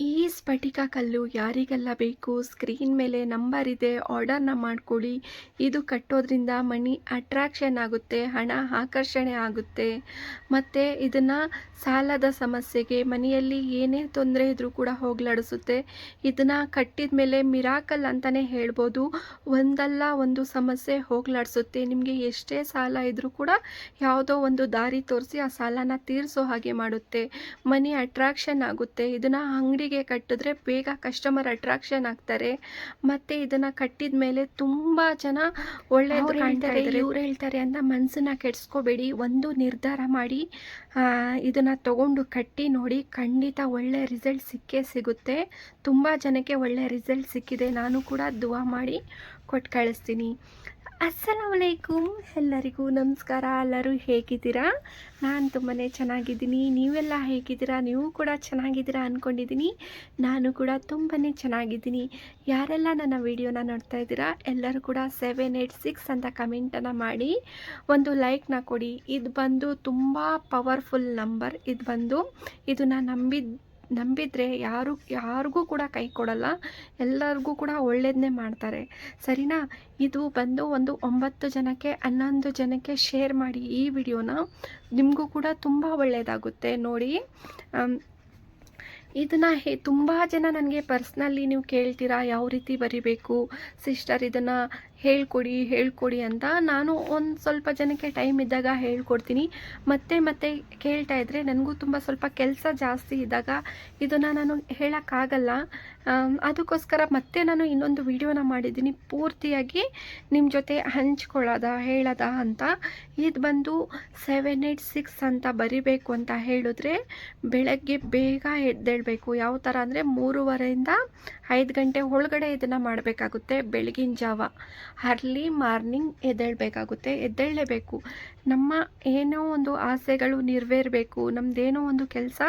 ಈ ಸ್ಫಟಿಕ ಕಲ್ಲು ಯಾರಿಗೆಲ್ಲ ಬೇಕು? ಸ್ಕ್ರೀನ್ ಮೇಲೆ ನಂಬರ್ ಇದೆ ಆರ್ಡರ್ನ ಮಾಡ್ಕೊಳ್ಳಿ ಇದು ಕಟ್ಟೋದ್ರಿಂದ ಮನಿ ಅಟ್ರಾಕ್ಷನ್ ಆಗುತ್ತೆ, ಹಣ ಆಕರ್ಷಣೆ ಆಗುತ್ತೆ. ಮತ್ತು ಇದನ್ನು ಸಾಲದ ಸಮಸ್ಯೆಗೆ, ಮನೆಯಲ್ಲಿ ಏನೇ ತೊಂದರೆ ಇದ್ದರೂ ಕೂಡ ಹೋಗ್ಲಾಡಿಸುತ್ತೆ. ಇದನ್ನು ಕಟ್ಟಿದ ಮೇಲೆ ಮಿರಾಕಲ್ ಅಂತಲೇ ಹೇಳ್ಬೋದು. ಒಂದಲ್ಲ ಒಂದು ಸಮಸ್ಯೆ ಹೋಗ್ಲಾಡಿಸುತ್ತೆ. ನಿಮಗೆ ಎಷ್ಟೇ ಸಾಲ ಇದ್ದರೂ ಕೂಡ ಯಾವುದೋ ಒಂದು ದಾರಿ ತೋರಿಸಿ ಆ ಸಾಲನ ತೀರಿಸೋ ಹಾಗೆ ಮಾಡುತ್ತೆ. ಮನಿ ಅಟ್ರಾಕ್ಷನ್ ಆಗುತ್ತೆ. ಇದನ್ನು ಅಂಗಡಿಗೆ ಕಟ್ಟಿದ್ರೆ ಬೇಗ ಕಸ್ಟಮರ್ ಅಟ್ರಾಕ್ಷನ್ ಆಗ್ತಾರೆ. ಮತ್ತೆ ಇದನ್ನ ಕಟ್ಟಿದ ಮೇಲೆ ತುಂಬಾ ಜನ ಒಳ್ಳೆಯದು ಕಾಣ್ತಾರೆ. ಹೇಳ್ತಾರೆ, ಇವ್ರು ಹೇಳ್ತಾರೆ ಅಂತ ಮನಸ್ಸನ್ನ ಕೆಡಿಸ್ಕೋಬೇಡಿ. ಒಂದು ನಿರ್ಧಾರ ಮಾಡಿ ಇದನ್ನ ತಗೊಂಡು ಕಟ್ಟಿ ನೋಡಿ ಖಂಡಿತ ಒಳ್ಳೆ ರಿಸಲ್ಟ್ ಸಿಕ್ಕೇ ಸಿಗುತ್ತೆ. ತುಂಬಾ ಜನಕ್ಕೆ ಒಳ್ಳೆ ರಿಸಲ್ಟ್ ಸಿಕ್ಕಿದೆ. ನಾನು ಕೂಡ ದುವಾ ಮಾಡಿ ಕೊಟ್ಟು ಕಳಿಸ್ತೀನಿ. ಅಸ್ಸಲಾಮಲೈಕುಮ್ ಎಲ್ಲರಿಗೂ ನಮಸ್ಕಾರ. ಎಲ್ಲರೂ ಹೇಗಿದ್ದೀರಾ? ನಾನು ತುಂಬಾ ಚೆನ್ನಾಗಿದ್ದೀನಿ. ನೀವೆಲ್ಲ ಹೇಗಿದ್ದೀರಾ? ನೀವು ಕೂಡ ಚೆನ್ನಾಗಿದ್ದೀರಾ ಅಂದ್ಕೊಂಡಿದ್ದೀನಿ ನಾನು ಕೂಡ ತುಂಬಾ ಚೆನ್ನಾಗಿದ್ದೀನಿ. ಯಾರೆಲ್ಲ ನನ್ನ ವಿಡಿಯೋನ ನೋಡ್ತಾ ಇದ್ದೀರಾ, ಎಲ್ಲರೂ ಕೂಡ ಸೆವೆನ್ ಏಯ್ಟ್ ಸಿಕ್ಸ್ ಅಂತ ಕಮೆಂಟನ್ನು ಮಾಡಿ, ಒಂದು ಲೈಕ್ನ ಕೊಡಿ. ಇದು ಬಂದು ತುಂಬ ಪವರ್ಫುಲ್ ನಂಬರ್ ಇದು ಬಂದು, ಇದನ್ನು ನಂಬಿದ ನಂಬಿದರೆ ಯಾರು, ಯಾರಿಗೂ ಕೂಡ ಕೈ ಕೊಡಲ್ಲ. ಎಲ್ಲರಿಗೂ ಕೂಡ ಒಳ್ಳೇದನ್ನೇ ಮಾಡ್ತಾರೆ. ಸರಿನಾ? ಇದು ಬಂದು ಒಂದು ಒಂಬತ್ತು ಜನಕ್ಕೆ, ಹನ್ನೊಂದು ಜನಕ್ಕೆ ಶೇರ್ ಮಾಡಿ ಈ ವಿಡಿಯೋನ. ನಿಮಗೂ ಕೂಡ ತುಂಬ ಒಳ್ಳೆಯದಾಗುತ್ತೆ ನೋಡಿ ಇದನ್ನು ಹೇ, ತುಂಬ ಜನ ನನಗೆ ಪರ್ಸ್ನಲ್ಲಿ ನೀವು ಕೇಳ್ತೀರಾ? ಯಾವ ರೀತಿ ಬರಿಬೇಕು? ಸಿಸ್ಟರ್ ಇದನ್ನು ಹೇಳ್ಕೊಡಿ ಹೇಳ್ಕೊಡಿ ಅಂತ ನಾನು ಒಂದು ಸ್ವಲ್ಪ ಜನಕ್ಕೆ ಟೈಮ್ ಇದ್ದಾಗ ಹೇಳ್ಕೊಡ್ತೀನಿ. ಮತ್ತೆ ಮತ್ತೆ ಕೇಳ್ತಾ ಇದ್ದರೆ ನನಗೂ ತುಂಬ ಸ್ವಲ್ಪ ಕೆಲಸ ಜಾಸ್ತಿ ಇದ್ದಾಗ ಇದನ್ನು ನಾನು ಹೇಳೋಕ್ಕಾಗಲ್ಲ. ಅದಕ್ಕೋಸ್ಕರ ಮತ್ತೆ ನಾನು ಇನ್ನೊಂದು ವಿಡಿಯೋನ ಮಾಡಿದ್ದೀನಿ. ಪೂರ್ತಿಯಾಗಿ ನಿಮ್ಮ ಜೊತೆ ಹಂಚ್ಕೊಳ್ಳೋದ, ಹೇಳೋದ ಅಂತ. ಇದು ಬಂದು ಸೆವೆನ್ ಏಯ್ಟ್ ಸಿಕ್ಸ್ ಅಂತ ಬರಿಬೇಕು ಅಂತ ಹೇಳಿದ್ರೆ ಬೆಳಗ್ಗೆ ಬೇಗ ಎದ್ದೇಳಬೇಕು. ಯಾವ ಥರ ಅಂದರೆ ಮೂರುವರೆಯಿಂದ ಐದು ಗಂಟೆ ಒಳಗಡೆ ಇದನ್ನು ಮಾಡಬೇಕಾಗುತ್ತೆ ಬೆಳಗಿನ ಜಾವ. ಅರ್ಲಿ ಮಾರ್ನಿಂಗ್ ಎದ್ದೇಳಬೇಕಾಗುತ್ತೆ. ಎದ್ದೇಳಲೇಬೇಕು. ನಮ್ಮ ಏನೋ ಒಂದು ಆಸೆಗಳು ನೆರವೇರಬೇಕು. ನಮ್ಮದೇನೋ ಒಂದು ಕೆಲಸ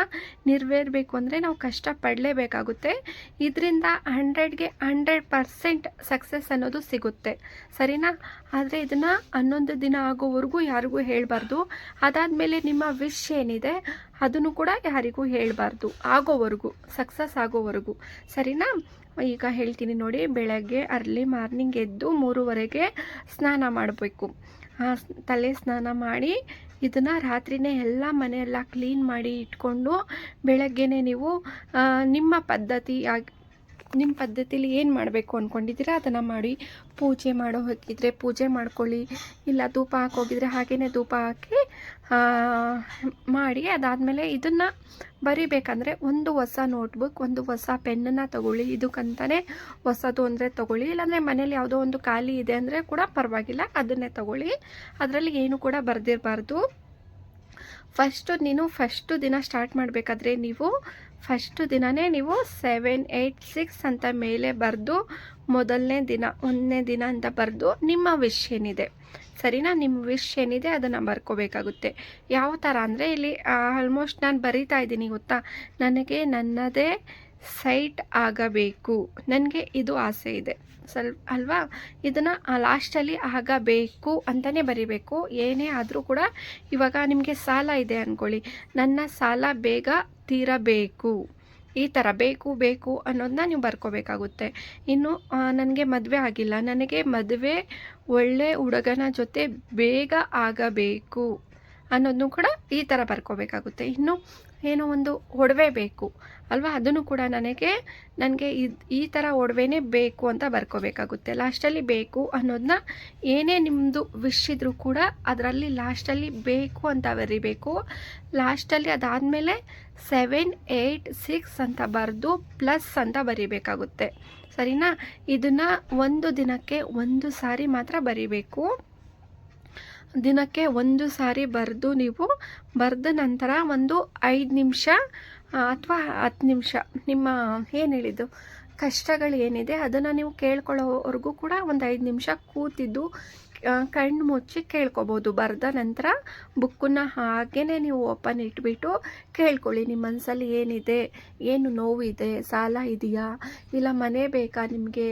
ನೆರವೇರಬೇಕು ಅಂದರೆ ನಾವು ಕಷ್ಟಪಡಲೇಬೇಕಾಗುತ್ತೆ. ಇದರಿಂದ ಹಂಡ್ರೆಡ್ಗೆ ಹಂಡ್ರೆಡ್ ಪರ್ಸೆಂಟ್ ಸಕ್ಸಸ್ ಅನ್ನೋದು ಸಿಗುತ್ತೆ. ಸರಿನಾ? ಆದರೆ ಇದನ್ನು ಹನ್ನೊಂದು ದಿನ ಆಗೋವರೆಗೂ ಯಾರಿಗೂ ಹೇಳಬಾರ್ದು. ಅದಾದಮೇಲೆ ನಿಮ್ಮ ವಿಶ್ ಏನಿದೆ, ಅದನ್ನು ಕೂಡ ಯಾರಿಗೂ ಹೇಳಬಾರ್ದು. ಆಗೋವರೆಗೂ ಸಕ್ಸಸ್ ಆಗೋವರೆಗೂ. ಸರಿನಾ? ಈಗ ಹೇಳ್ತೀನಿ ನೋಡಿ, ಬೆಳಗ್ಗೆ ಅರ್ಲಿ ಮಾರ್ನಿಂಗ್ ಎದ್ದು ಮೂರುವರೆಗೆ ಸ್ನಾನ ಮಾಡಬೇಕು. ತಲೆ ಸ್ನಾನ ಮಾಡಿ ಇದನ್ನು ರಾತ್ರಿನೇ ಎಲ್ಲ ಮನೆಯೆಲ್ಲ ಕ್ಲೀನ್ ಮಾಡಿ ಇಟ್ಕೊಂಡು ಬೆಳಗ್ಗೆನೇ ನೀವು ನಿಮ್ಮ ಪದ್ಧತಿ ನಿಮ್ಮ ಪದ್ಧತಿಲಿ ಏನು ಮಾಡಬೇಕು ಅಂದ್ಕೊಂಡಿದ್ದೀರಾ ಅದನ್ನು ಮಾಡಿ ಪೂಜೆ ಮಾಡೋ ಹೋಗಿದ್ರೆ ಪೂಜೆ ಮಾಡ್ಕೊಳ್ಳಿ. ಇಲ್ಲ ಧೂಪ ಹಾಕೋಗಿದ್ರೆ ಹಾಗೇ ಧೂಪ ಹಾಕಿ ಮಾಡಿ ಅದಾದಮೇಲೆ ಇದನ್ನು ಬರಿಬೇಕಂದ್ರೆ ಒಂದು ಹೊಸ ನೋಟ್ಬುಕ್, ಒಂದು ಹೊಸ ಪೆನ್ನನ್ನು ತಗೊಳ್ಳಿ. ಇದಕ್ಕಂತಾನೆ ಹೊಸದು ಅಂದರೆ ತಗೊಳ್ಳಿ. ಇಲ್ಲಾಂದರೆ ಮನೇಲಿ ಯಾವುದೋ ಒಂದು ಖಾಲಿ ಇದೆ ಅಂದರೆ ಕೂಡ ಪರವಾಗಿಲ್ಲ, ಅದನ್ನೇ ತಗೊಳ್ಳಿ. ಅದರಲ್ಲಿ ಏನು ಕೂಡ ಬರೆದಿರಬಾರ್ದು. ಫಸ್ಟು ನೀನು ಫಸ್ಟು ದಿನ ಸ್ಟಾರ್ಟ್ ಮಾಡಬೇಕಾದ್ರೆ ನೀವು ಫಸ್ಟು ದಿನವೇ ನೀವು ಸೆವೆನ್ ಏಯ್ಟ್ ಸಿಕ್ಸ್ ಅಂತ ಮೇಲೆ ಬರೆದು ಮೊದಲನೇ ದಿನ, ಒಂದನೇ ದಿನ ಅಂತ ಬರೆದು ನಿಮ್ಮ ವಿಶ್ ಏನಿದೆ. ಸರಿನಾ? ನಿಮ್ಮ ವಿಶ್ ಏನಿದೆ ಅದನ್ನು ಬರ್ಕೋಬೇಕಾಗುತ್ತೆ. ಯಾವ ಥರ ಅಂದರೆ ಇಲ್ಲಿ ಆಲ್ಮೋಸ್ಟ್ ನಾನು ಬರಿತಾ ಇದ್ದೀನಿ ಗೊತ್ತಾ? ನನಗೆ ನನ್ನದೇ ಸೈಟ್ ಆಗಬೇಕು. ನನಗೆ ಇದು ಆಸೆ ಇದೆ. ಸ್ವಲ್ಪ, ಅಲ್ವಾ? ಇದನ್ನು ಲಾಸ್ಟಲ್ಲಿ ಆಗಬೇಕು ಅಂತಲೇ ಬರಿಬೇಕು. ಏನೇ ಆದರೂ ಕೂಡ ಇವಾಗ ನಿಮಗೆ ಸಾಲ ಇದೆ ಅಂದ್ಕೊಳ್ಳಿ ನನ್ನ ಸಾಲ ಬೇಗ ತೀರಬೇಕು ಈ ಥರ ಬೇಕು ಬೇಕು ಅನ್ನೋದನ್ನ ನೀವು ಬರ್ಕೋಬೇಕಾಗುತ್ತೆ. ಇನ್ನು ನನಗೆ ಮದುವೆ ಆಗಿಲ್ಲ. ನನಗೆ ಮದುವೆ ಒಳ್ಳೆ ಹುಡುಗನ ಜೊತೆ ಬೇಗ ಆಗಬೇಕು ಅನ್ನೋದನ್ನು ಕೂಡ ಈ ಥರ ಬರ್ಕೋಬೇಕಾಗುತ್ತೆ. ಇನ್ನು ಏನೋ ಒಂದು ಒಡವೆ ಬೇಕು. ಅಲ್ವಾ? ಅದನ್ನು ಕೂಡ ನನಗೆ ನನಗೆ ಇದು ಈ ಥರ ಒಡವೆನೇ ಬೇಕು ಅಂತ ಬರ್ಕೋಬೇಕಾಗುತ್ತೆ. ಲಾಸ್ಟಲ್ಲಿ ಬೇಕು ಅನ್ನೋದನ್ನ ಏನೇ ನಿಮ್ಮದು ವಿಶ್ ಇದ್ರೂ ಕೂಡ ಅದರಲ್ಲಿ ಲಾಸ್ಟಲ್ಲಿ ಬೇಕು ಅಂತ ಬರಿಬೇಕು. ಲಾಸ್ಟಲ್ಲಿ ಅದಾದಮೇಲೆ ಸೆವೆನ್ ಏಯ್ಟ್ ಸಿಕ್ಸ್ ಅಂತ ಬರೆದು ಪ್ಲಸ್ ಅಂತ ಬರಿಬೇಕಾಗುತ್ತೆ. ಸರಿನಾ? ಇದನ್ನು ಒಂದು ದಿನಕ್ಕೆ ಒಂದು ಸಾರಿ ಮಾತ್ರ ಬರಿಬೇಕು. ದಿನಕ್ಕೆ ಒಂದು ಸಾರಿ ಬರೆದು ನೀವು ಬರೆದ ನಂತರ ಒಂದು ಐದು ನಿಮಿಷ ಅಥವಾ ಹತ್ತು ನಿಮಿಷ, ನಿಮ್ಮ ಏನು ಹೇಳಿದ್ದು, ಕಷ್ಟಗಳು ಏನಿದೆ ಅದನ್ನು ನೀವು ಕೇಳ್ಕೊಳ್ಳೋವರೆಗೂ ಕೂಡ ಒಂದು ಐದು ನಿಮಿಷ ಕೂತಿದ್ದು ಕಣ್ಣು ಮುಚ್ಚಿ ಕೇಳ್ಕೊಬೋದು. ಬರೆದ ನಂತರ ಬುಕ್ಕನ್ನ ಹಾಗೇ ನೀವು ಓಪನ್ ಇಟ್ಬಿಟ್ಟು ಕೇಳ್ಕೊಳ್ಳಿ, ನಿಮ್ಮ ಮನಸ್ಸಲ್ಲಿ ಏನಿದೆ, ಏನು ನೋವಿದೆ, ಸಾಲ ಇದೆಯಾ, ಇಲ್ಲ ಮನೆ ಬೇಕಾ ನಿಮಗೆ?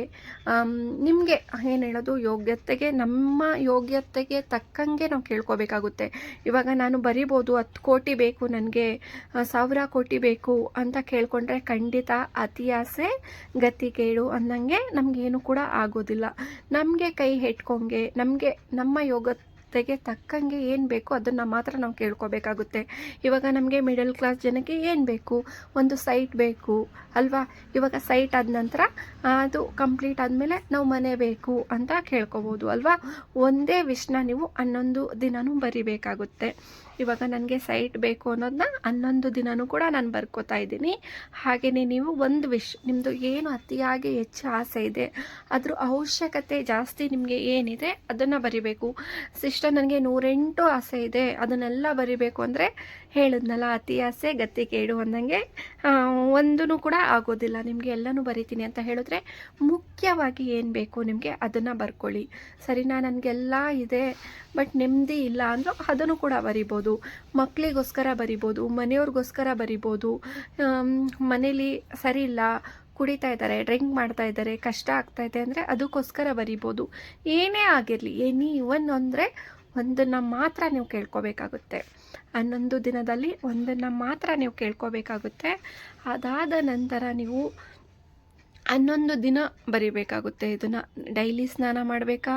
ನಿಮಗೆ ಏನು ಹೇಳೋದು, ಯೋಗ್ಯತೆಗೆ, ನಮ್ಮ ಯೋಗ್ಯತೆಗೆ ತಕ್ಕಂಗೆ ನಾವು ಕೇಳ್ಕೊಬೇಕಾಗುತ್ತೆ. ಇವಾಗ ನಾನು ಬರಿಬೋದು, ಹತ್ತು ಕೋಟಿ ಬೇಕು ನನಗೆ ಸಾವಿರ ಕೋಟಿ ಬೇಕು ಅಂತ ಕೇಳ್ಕೊಂಡ್ರೆ ಖಂಡಿತ ಅತಿ ಗತಿ ಕೇಳು ಅನ್ನಂಗೆ ನಮಗೇನು ಕೂಡ ಆಗೋದಿಲ್ಲ. ನಮಗೆ ಕೈ ಹೆಟ್ಕೊಂಗೆ, ನಮಗೆ ನಮ್ಮ ಯೋಗತೆಗೆ ತಕ್ಕಂಗೆ ಏನು ಬೇಕೋ ಅದನ್ನು ಮಾತ್ರ ನಾವು ಕೇಳ್ಕೋಬೇಕಾಗುತ್ತೆ. ಇವಾಗ ನಮಗೆ ಮಿಡಲ್ ಕ್ಲಾಸ್ ಜನಕ್ಕೆ ಏನು ಬೇಕು? ಒಂದು ಸೈಟ್ ಬೇಕು, ಅಲ್ವಾ? ಇವಾಗ ಸೈಟ್ ಆದ ನಂತರ ಅದು ಕಂಪ್ಲೀಟ್ ಆದಮೇಲೆ ನಾವು ಮನೆ ಬೇಕು ಅಂತ ಕೇಳ್ಕೊಬೋದು, ಅಲ್ವಾ? ಒಂದೇ ವಿಷ್ಣ ನೀವು ಹನ್ನೊಂದು ದಿನವೂ ಬರಿಬೇಕಾಗುತ್ತೆ. ಇವಾಗ ನನಗೆ ಸೈಟ್ ಬೇಕು ಅನ್ನೋದನ್ನ ಹನ್ನೊಂದು ದಿನವೂ ಕೂಡ ನಾನು ಬರ್ಕೋತಾ ಇದ್ದೀನಿ. ಹಾಗೆಯೇ ನೀವು ಒಂದು ವಿಶ್ ನಿಮ್ಮದು ಏನು ಅತಿಯಾಗಿ ಹೆಚ್ಚು ಆಸೆ ಇದೆ, ಅದ್ರ ಅವಶ್ಯಕತೆ ಜಾಸ್ತಿ ನಿಮಗೆ ಏನಿದೆ ಅದನ್ನು ಬರಿಬೇಕು. ಸಿಸ್ಟರ್, ನನಗೆ ನೂರೆಂಟು ಆಸೆ ಇದೆ, ಅದನ್ನೆಲ್ಲ ಬರಿಬೇಕು ಅಂದರೆ ಹೇಳಿದ್ನಲ್ಲ, ಅತಿ ಆಸೆ ಗತಿ ಕೇಡು ಅಂದಂಗೆ ಒಂದೂ ಕೂಡ ಆಗೋದಿಲ್ಲ. ನಿಮಗೆ ಎಲ್ಲನೂ ಬರಿತೀನಿ ಅಂತ ಹೇಳಿದ್ರೆ ಮುಖ್ಯವಾಗಿ ಏನು ಬೇಕು ನಿಮಗೆ ಅದನ್ನು ಬರ್ಕೊಳ್ಳಿ. ಸರಿನಾ, ನನಗೆಲ್ಲ ಇದೆ, ಬಟ್ ನೆಮ್ಮದಿ ಇಲ್ಲ ಅಂದರೂ ಅದನ್ನು ಕೂಡ ಬರಿಬೋದು. ಮಕ್ಕಳಿಗೋಸ್ಕರ ಬರಿಬೋದು, ಮನೆಯವ್ರಿಗೋಸ್ಕರ ಬರಿಬೋದು ಮನೇಲಿ ಸರಿ ಇಲ್ಲ, ಕುಡಿತಾ ಇದ್ದಾರೆ, ಡ್ರಿಂಕ್ ಮಾಡ್ತಾ ಇದ್ದಾರೆ, ಕಷ್ಟ ಆಗ್ತಾ ಇದೆ ಅಂದರೆ ಅದಕ್ಕೋಸ್ಕರ ಬರಿಬೋದು. ಏನೇ ಆಗಿರಲಿ ಎನಿ ಇವನ್ ಅಂದರೆ ಒಂದನ್ನು ಮಾತ್ರ ನೀವು ಕೇಳ್ಕೋಬೇಕಾಗುತ್ತೆ. ಹನ್ನೊಂದು ದಿನದಲ್ಲಿ ಒಂದನ್ನು ಮಾತ್ರ ನೀವು ಕೇಳ್ಕೋಬೇಕಾಗುತ್ತೆ. ಅದಾದ ನಂತರ ನೀವು ಹನ್ನೊಂದು ದಿನ ಬರಿಬೇಕಾಗುತ್ತೆ ಇದನ್ನು. ಡೈಲಿ ಸ್ನಾನ ಮಾಡಬೇಕಾ?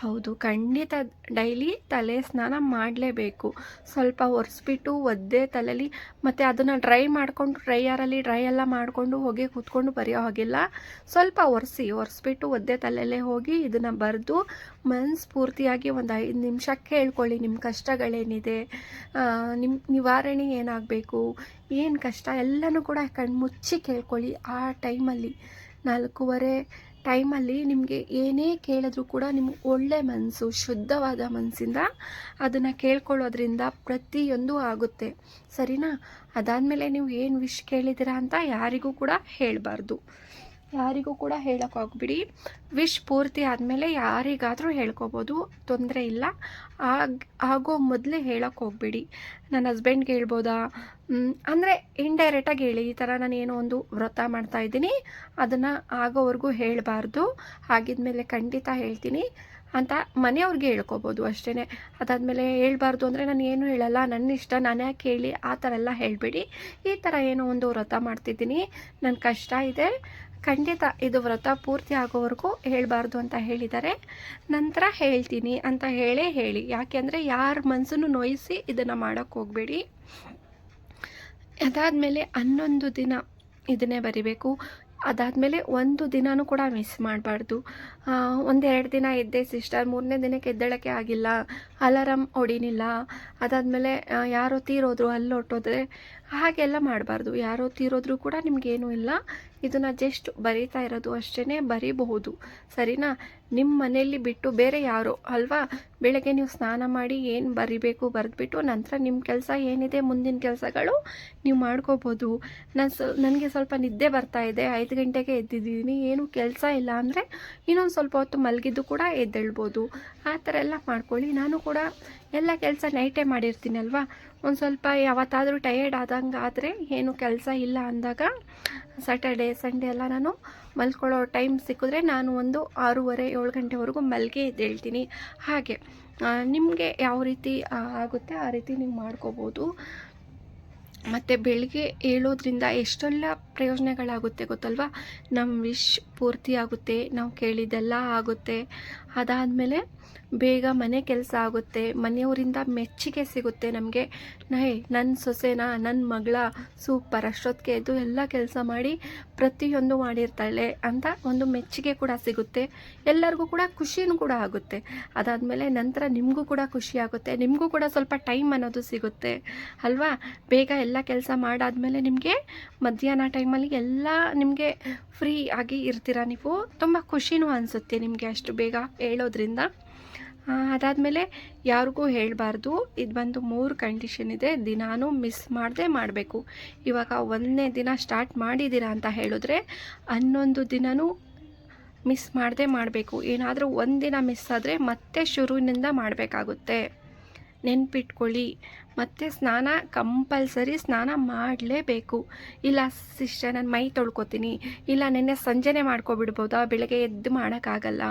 ಹೌದು, ಖಂಡಿತ ಡೈಲಿ ತಲೆ ಸ್ನಾನ ಮಾಡಲೇಬೇಕು. ಸ್ವಲ್ಪ ಒರೆಸ್ಬಿಟ್ಟು ಒದ್ದೆ ತಲೆಯಲ್ಲಿ ಮತ್ತು ಅದನ್ನು ಡ್ರೈ ಮಾಡಿಕೊಂಡು ಡ್ರೈಯರಲ್ಲಿ ಡ್ರೈ ಎಲ್ಲ ಮಾಡಿಕೊಂಡು ಹೋಗಿ ಕೂತ್ಕೊಂಡು ಬರೆಯೋ ಹಾಗಿಲ್ಲ. ಸ್ವಲ್ಪ ಒರೆಸಿ, ಒರೆಸ್ಬಿಟ್ಟು ಒದ್ದೆ ತಲೆಯಲ್ಲೇ ಹೋಗಿ ಇದನ್ನು ಬರೆದು ಮನಸ್ಫೂರ್ತಿಯಾಗಿ ಒಂದು ಐದು ನಿಮಿಷ ಕೇಳ್ಕೊಳ್ಳಿ ನಿಮ್ಮ ಕಷ್ಟಗಳೇನಿದೆ. ನಿಮ್ಮ ನಿವಾರಣೆ ಏನಾಗಬೇಕು? ಏನು ಕಷ್ಟ? ಎಲ್ಲನೂ ಕೂಡ ಕಣ್ಮುಚ್ಚಿ ಕೇಳ್ಕೊಳ್ಳಿ ಆ ಟೈಮಲ್ಲಿ. ನಾಲ್ಕೂವರೆ ಟೈಮಲ್ಲಿ ನಿಮಗೆ ಏನೇ ಕೇಳಿದ್ರೂ ಕೂಡ ನಿಮ್ಗೆ ಒಳ್ಳೆ ಮನಸ್ಸು, ಶುದ್ಧವಾದ ಮನಸ್ಸಿಂದ ಅದನ್ನು ಕೇಳ್ಕೊಳ್ಳೋದ್ರಿಂದ ಪ್ರತಿಯೊಂದು ಆಗುತ್ತೆ. ಸರಿನಾ? ಅದಾದಮೇಲೆ ನೀವು ಏನು ವಿಷ್ ಕೇಳಿದ್ದೀರಾ ಅಂತ ಯಾರಿಗೂ ಕೂಡ ಹೇಳಬಾರ್ದು. ಯಾರಿಗೂ ಕೂಡ ಹೇಳೋಕ್ಕೋಗ್ಬಿಡಿ ವಿಶ್ ಪೂರ್ತಿ ಆದಮೇಲೆ ಯಾರಿಗಾದರೂ ಹೇಳ್ಕೊಬೋದು. ತೊಂದರೆ ಇಲ್ಲ. ಆಗ, ಆಗೋ ಮೊದಲೇ ಹೋಗ್ಬಿಡಿ. ನನ್ನ ಹಸ್ಬೆಂಡ್ಗೆ ಹೇಳ್ಬೋದಾ? ಅಂದರೆ ಇಂಡೈರೆಕ್ಟಾಗಿ ಹೇಳಿ. ಈ ಥರ ನಾನು ಏನೋ ಒಂದು ವ್ರತ ಮಾಡ್ತಾಯಿದ್ದೀನಿ ಅದನ್ನು ಆಗೋವರೆಗೂ ಹೇಳಬಾರ್ದು. ಆಗಿದ್ಮೇಲೆ ಖಂಡಿತ ಹೇಳ್ತೀನಿ ಅಂತ ಮನೆಯವ್ರಿಗೆ ಹೇಳ್ಕೊಬೋದು ಅಷ್ಟೇ ಅದಾದಮೇಲೆ ಹೇಳ್ಬಾರ್ದು ಅಂದರೆ ನಾನು ಏನು ಹೇಳಲ್ಲ. ನನ್ನ ಇಷ್ಟ. ನಾನು ಯಾಕೆ ಹೇಳಿ? ಆ ಥರ ಎಲ್ಲ ಹೇಳಬೇಡಿ. ಈ ಥರ ಏನೋ ಒಂದು ವ್ರತ ಮಾಡ್ತಿದ್ದೀನಿ. ನನ್ನ ಕಷ್ಟ ಇದೆ. ಖಂಡಿತ ಇದು ವ್ರತ ಪೂರ್ತಿ ಆಗೋವರೆಗೂ ಹೇಳಬಾರ್ದು ಅಂತ ಹೇಳಿದ್ದಾರೆ. ನಂತರ ಹೇಳ್ತೀನಿ ಅಂತ ಹೇಳೇ ಹೇಳಿ. ಯಾಕೆಂದರೆ ಯಾರ ಮನಸ್ಸನ್ನು ನೋಯಿಸಿ ಇದನ್ನು ಮಾಡೋಕ್ಕೆ ಹೋಗಬೇಡಿ. ಅದಾದಮೇಲೆ ಹನ್ನೊಂದು ದಿನ ಇದನ್ನೇ ಬರಿಬೇಕು. ಅದಾದಮೇಲೆ ಒಂದು ದಿನವೂ ಕೂಡ ಮಿಸ್ ಮಾಡಬಾರ್ದು. ಒಂದೆರಡು ದಿನ ಎದ್ದೆ ಸಿಸ್ಟರ್, ಮೂರನೇ ದಿನಕ್ಕೆ ಎದ್ದೇಳೋಕ್ಕೆ ಆಗಿಲ್ಲ. ಅಲಾರಮ್ ಹೊಡಿನಿಲ್ಲ. ಅದಾದಮೇಲೆ ಯಾರೋ ತೀರೋದ್ರು ಅಲ್ಲಿ ಹೊಟ್ಟೋದ್ರೆ ಹಾಗೆಲ್ಲ ಮಾಡಬಾರ್ದು. ಯಾರೋ ತೀರೋದ್ರೂ ಕೂಡ ನಿಮಗೇನೂ ಇಲ್ಲ. ಇದನ್ನು ಜಸ್ಟ್ ಬರೀತಾ ಇರೋದು ಅಷ್ಟೇ ಬರೀಬಹುದು. ಸರಿನಾ? ನಿಮ್ಮ ಮನೆಯಲ್ಲಿ ಬಿಟ್ಟು ಬೇರೆ ಯಾರೋ? ಅಲ್ವಾ? ಬೆಳಗ್ಗೆ ನೀವು ಸ್ನಾನ ಮಾಡಿ ಏನು ಬರಿಬೇಕು ಬರೆದ್ಬಿಟ್ಟು ನಂತರ ನಿಮ್ಮ ಕೆಲಸ ಏನಿದೆ ಮುಂದಿನ ಕೆಲಸಗಳು ನೀವು ಮಾಡ್ಕೋಬೋದು ನಾನು ನನಗೆ ಸ್ವಲ್ಪ ನಿದ್ದೆ ಬರ್ತಾ ಇದೆ. ಐದು ಗಂಟೆಗೆ ಎದ್ದಿದ್ದೀನಿ. ಏನು ಕೆಲಸ ಇಲ್ಲ ಅಂದರೆ ಇನ್ನೊಂದು ಸ್ವಲ್ಪ ಹೊತ್ತು ಮಲಗಿದ್ದು ಕೂಡ ಎದ್ದೇಳ್ಬೋದು. ಆ ಥರ ಎಲ್ಲ ಮಾಡ್ಕೊಳ್ಳಿ. ನಾನು ಕೂಡ ಎಲ್ಲ ಕೆಲಸ ನೈಟೇ ಮಾಡಿರ್ತೀನಿ ಅಲ್ವಾ? ಒಂದು ಸ್ವಲ್ಪ ಯಾವತ್ತಾದರೂ ಟಯರ್ಡ್ ಆದಂಗೆ ಆದರೆ ಏನು ಕೆಲಸ ಇಲ್ಲ ಅಂದಾಗ ಸ್ಯಾಟರ್ಡೆ ಸಂಡೇ ಎಲ್ಲ ನಾನು ಮಲ್ಕೊಳ್ಳೋ ಟೈಮ್ ಸಿಕ್ಕಿದ್ರೆ ನಾನು ಒಂದು ಆರೂವರೆ, ಏಳು ಗಂಟೆವರೆಗೂ ಮಲ್ಗೆ ಎದ್ದೇಳ್ತೀನಿ ಹಾಗೆ ನಿಮಗೆ ಯಾವ ರೀತಿ ಆಗುತ್ತೆ ಆ ರೀತಿ ನೀವು ಮಾಡ್ಕೋಬೋದು. ಮತ್ತು ಬೆಳಿಗ್ಗೆ ಏಳೋದ್ರಿಂದ ಎಷ್ಟೆಲ್ಲ ಪ್ರಯೋಜನಗಳಾಗುತ್ತೆ ಗೊತ್ತಲ್ವಾ? ನಮ್ಮ ವಿಶ್ ಪೂರ್ತಿ ಆಗುತ್ತೆ, ನಾವು ಕೇಳಿದ್ದೆಲ್ಲ ಆಗುತ್ತೆ. ಅದಾದಮೇಲೆ ಬೇಗ ಮನೆ ಕೆಲಸ ಆಗುತ್ತೆ, ಮನೆಯವರಿಂದ ಮೆಚ್ಚುಗೆ ಸಿಗುತ್ತೆ ನಮಗೆ. ನೈ ನನ್ನ ಸೊಸೆನ ನನ್ನ ಮಗಳ, ಸೂಪರ್ ಅಷ್ಟೊತ್ತಿಗೆ ಎದ್ದು ಎಲ್ಲ ಕೆಲಸ ಮಾಡಿ ಪ್ರತಿಯೊಂದು ಮಾಡಿರ್ತಾಳೆ ಅಂತ ಒಂದು ಮೆಚ್ಚುಗೆ ಕೂಡ ಸಿಗುತ್ತೆ. ಎಲ್ಲರಿಗೂ ಕೂಡ ಖುಷಿನೂ ಕೂಡ ಆಗುತ್ತೆ. ಅದಾದಮೇಲೆ ನಂತರ ನಿಮಗೂ ಕೂಡ ಖುಷಿ ಆಗುತ್ತೆ. ನಿಮಗೂ ಕೂಡ ಸ್ವಲ್ಪ ಟೈಮ್ ಅನ್ನೋದು ಸಿಗುತ್ತೆ. ಅಲ್ವಾ? ಬೇಗ ಎಲ್ಲ ಕೆಲಸ ಮಾಡಾದಮೇಲೆ ನಿಮಗೆ ಮಧ್ಯಾಹ್ನ ಟೈಮಲ್ಲಿ ಎಲ್ಲ ನಿಮಗೆ ಫ್ರೀ ಆಗಿ ಇರ್ತೀರ ನೀವು? ತುಂಬ ಖುಷಿನೂ ಅನಿಸುತ್ತೆ ನಿಮಗೆ ಅಷ್ಟು ಬೇಗ. ಹೇಳೋದ್ರಿಂದ. ಅದಾದಮೇಲೆ ಯಾರಿಗೂ ಹೇಳಬಾರ್ದು. ಇದು ಬಂದು ಮೂರು ಕಂಡೀಷನ್ ಇದೆ. ದಿನಾನೂ ಮಿಸ್ ಮಾಡದೆ ಮಾಡಬೇಕು. ಇವಾಗ ಒಂದನೇ ದಿನ ಸ್ಟಾರ್ಟ್ ಮಾಡಿದ್ದೀರಾ ಅಂತ ಹೇಳಿದ್ರೆ ಹನ್ನೊಂದು ದಿನವೂ ಮಿಸ್ ಮಾಡದೆ ಮಾಡಬೇಕು. ಏನಾದರೂ ಒಂದಿನ ಮಿಸ್ ಆದರೆ ಮತ್ತೆ ಶುರುವಿನಿಂದ ಮಾಡಬೇಕಾಗುತ್ತೆ. ನೆನ್ಪಿಟ್ಕೊಳ್ಳಿ. ಮತ್ತು ಸ್ನಾನ ಕಂಪಲ್ಸರಿ ಸ್ನಾನ ಮಾಡಲೇಬೇಕು. ಇಲ್ಲ ಸಿಸ್ಟರ್, ನಾನು ಮೈ ತೊಳ್ಕೊತೀನಿ. ಇಲ್ಲ ನೆನ್ನೆ ಸಂಜೆನೆ ಮಾಡ್ಕೊಬಿಡ್ಬೋದಾ? ಬೆಳಗ್ಗೆ ಎದ್ದು ಮಾಡೋಕ್ಕಾಗಲ್ಲ.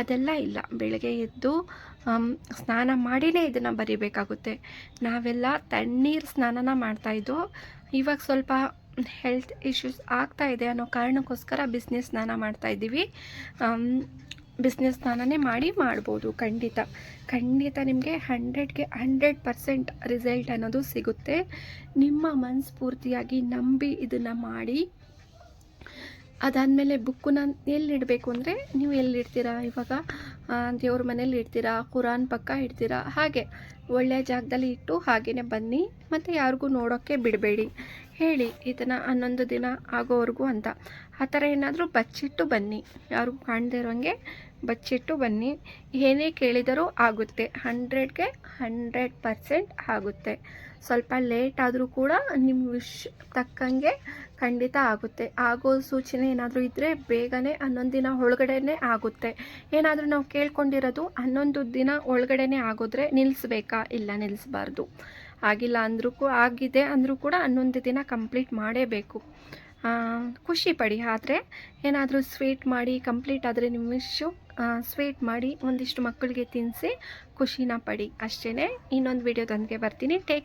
ಅದೆಲ್ಲ ಇಲ್ಲ. ಬೆಳಗ್ಗೆ ಎದ್ದು ಸ್ನಾನ ಮಾಡಿನೇ ಇದನ್ನು ಬರಿಬೇಕಾಗುತ್ತೆ. ನಾವೆಲ್ಲ ತಣ್ಣೀರು ಸ್ನಾನನ ಮಾಡ್ತಾಯಿದ್ದು ಇವಾಗ ಸ್ವಲ್ಪ ಹೆಲ್ತ್ ಇಶ್ಯೂಸ್ ಆಗ್ತಾ ಇದೆ ಅನ್ನೋ ಕಾರಣಕ್ಕೋಸ್ಕರ ಬಿಸ್ನೆಸ್ ಸ್ನಾನ ಮಾಡ್ತಾಯಿದ್ದೀವಿ ಬಿಸ್ನೆಸ್ ಸ್ನಾನನೇ ಮಾಡಿ ಮಾಡ್ಬೋದು, ಖಂಡಿತ. ಖಂಡಿತ ನಿಮಗೆ ಹಂಡ್ರೆಡ್ಗೆ ಹಂಡ್ರೆಡ್ ಪರ್ಸೆಂಟ್ ರಿಸಲ್ಟ್ ಅನ್ನೋದು ಸಿಗುತ್ತೆ. ನಿಮ್ಮ ಮನಸ್ಫೂರ್ತಿಯಾಗಿ ನಂಬಿ ಇದನ್ನು ಮಾಡಿ, ಅದಾದಮೇಲೆ ಬುಕ್ಕನ್ನ ಎಲ್ಲಿಡಬೇಕು ಅಂದರೆ ನೀವು ಎಲ್ಲಿಡ್ತೀರಾ? ಇವಾಗ ದೇವ್ರ ಮನೇಲಿ ಇಡ್ತೀರಾ? ಕುರಾನ್ ಪಕ್ಕ ಇಡ್ತೀರಾ? ಹಾಗೆ ಒಳ್ಳೆಯ ಜಾಗದಲ್ಲಿ ಇಟ್ಟು ಹಾಗೆಯೇ ಬನ್ನಿ. ಮತ್ತು ಯಾರಿಗೂ ನೋಡೋಕ್ಕೆ ಬಿಡಬೇಡಿ. ಹೇಳಿ ಇದನ್ನು ಹನ್ನೊಂದು ದಿನ ಆಗೋವರೆಗೂ ಅಂತ. ಆ ಥರ ಏನಾದರೂ ಬಚ್ಚಿಟ್ಟು ಬನ್ನಿ. ಯಾರಿಗೂ ಕಾಣದೇ ಇರೋಂಗೆ ಬಚ್ಚಿಟ್ಟು ಬನ್ನಿ. ಏನೇ ಕೇಳಿದರೂ ಆಗುತ್ತೆ. ಹಂಡ್ರೆಡ್ಗೆ ಹಂಡ್ರೆಡ್ ಪರ್ಸೆಂಟ್ ಆಗುತ್ತೆ. ಸ್ವಲ್ಪ ಲೇಟ್ ಆದರೂ ಕೂಡ ನಿಮ್ಮ ವಿಶ್ ತಕ್ಕಂಗೆ ಖಂಡಿತ ಆಗುತ್ತೆ. ಆಗೋ ಸೂಚನೆ ಏನಾದರೂ ಇದ್ದರೆ ಬೇಗನೆ ಹನ್ನೊಂದು ದಿನ ಒಳಗಡೆನೇ ಆಗುತ್ತೆ. ಏನಾದರೂ ನಾವು ಕೇಳ್ಕೊಂಡಿರೋದು ಹನ್ನೊಂದು ದಿನ ಒಳಗಡೆನೇ ಆಗೋದ್ರೆ ನಿಲ್ಲಿಸ್ಬೇಕಾ ಇಲ್ಲ ನಿಲ್ಲಿಸ್ಬಾರ್ದು ಆಗಿಲ್ಲ ಅಂದ್ರೂ ಆಗಿದೆ ಅಂದರೂ ಕೂಡ ಹನ್ನೊಂದು ದಿನ ಕಂಪ್ಲೀಟ್ ಮಾಡೇಬೇಕು. ಖುಷಿ ಪಡಿ. ಆದರೆ ಏನಾದರೂ ಸ್ವೀಟ್ ಮಾಡಿ ಕಂಪ್ಲೀಟ್ ಆದರೆ ನಿಮ್ಮ ವಿಶು ಸ್ವೀಟ್ ಮಾಡಿ ಒಂದಿಷ್ಟು ಮಕ್ಕಳಿಗೆ ತಿನ್ನಿಸಿ ಖುಷಿನ ಪಡಿ. ಅಷ್ಟೇ ಇನ್ನೊಂದು ವಿಡಿಯೋದೊಂದಿಗೆ ಬರ್ತೀನಿ. ಟೇಕ್